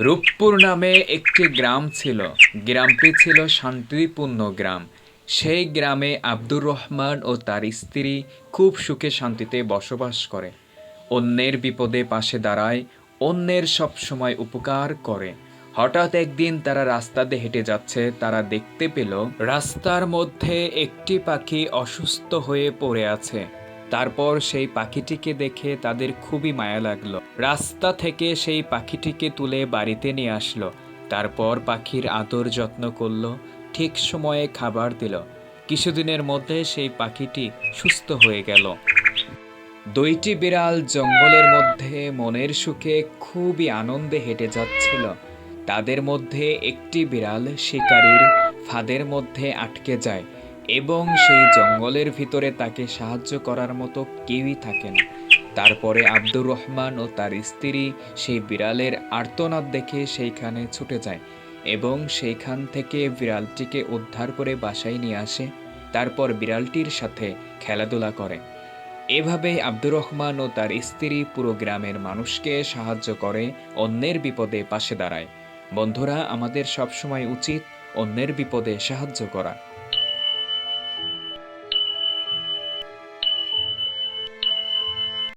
রূপপুর নামে একটি গ্রাম ছিল। গ্রামটি ছিল শান্তিপূর্ণ গ্রাম। সেই গ্রামে আব্দুর রহমান ও তার স্ত্রী খুব সুখে শান্তিতে বসবাস করে। অন্যের বিপদে পাশে দাঁড়ায়, অন্যের সব সময় উপকার করে। হঠাৎ একদিন তারা রাস্তাতে হেঁটে যাচ্ছে, তারা দেখতে পেল রাস্তার মধ্যে একটি পাখি অসুস্থ হয়ে পড়ে আছে। তারপর সেই পাখিটিকে দেখে তাদের খুবই মায়া লাগল। রাস্তা থেকে সেই পাখিটিকে তুলে বাড়িতে নিয়ে আসলো। তারপর পাখির আদর যত্ন করল, ঠিক সময়ে খাবার দিল। কিছুদিনের মধ্যে সেই পাখিটি সুস্থ হয়ে গেল। দুইটি বিড়াল জঙ্গলের মধ্যে মনের সুখে খুবই আনন্দে হেঁটে যাচ্ছিল। তাদের মধ্যে একটি বিড়াল শিকারীর ফাঁদের মধ্যে আটকে যায়। এবং সেই জঙ্গলের ভিতরে তাকে সাহায্য করার মতো কেউই থাকে না তারপরে আব্দুর রহমান ও তার স্ত্রী সেই বিড়ালের আর্তনাদ দেখে সেইখানে ছুটে যায় এবং সেইখান থেকে বিড়ালটিকে উদ্ধার করে বাসায় নিয়ে আসে। তারপর বিড়ালটির সাথে খেলাধুলা করে। এভাবে আব্দুর রহমান ও তার স্ত্রী পুরো গ্রামের মানুষকে সাহায্য করে, অন্যের বিপদে পাশে দাঁড়ায়। বন্ধুরা, আমাদের সবসময় উচিত অন্যের বিপদে সাহায্য করা।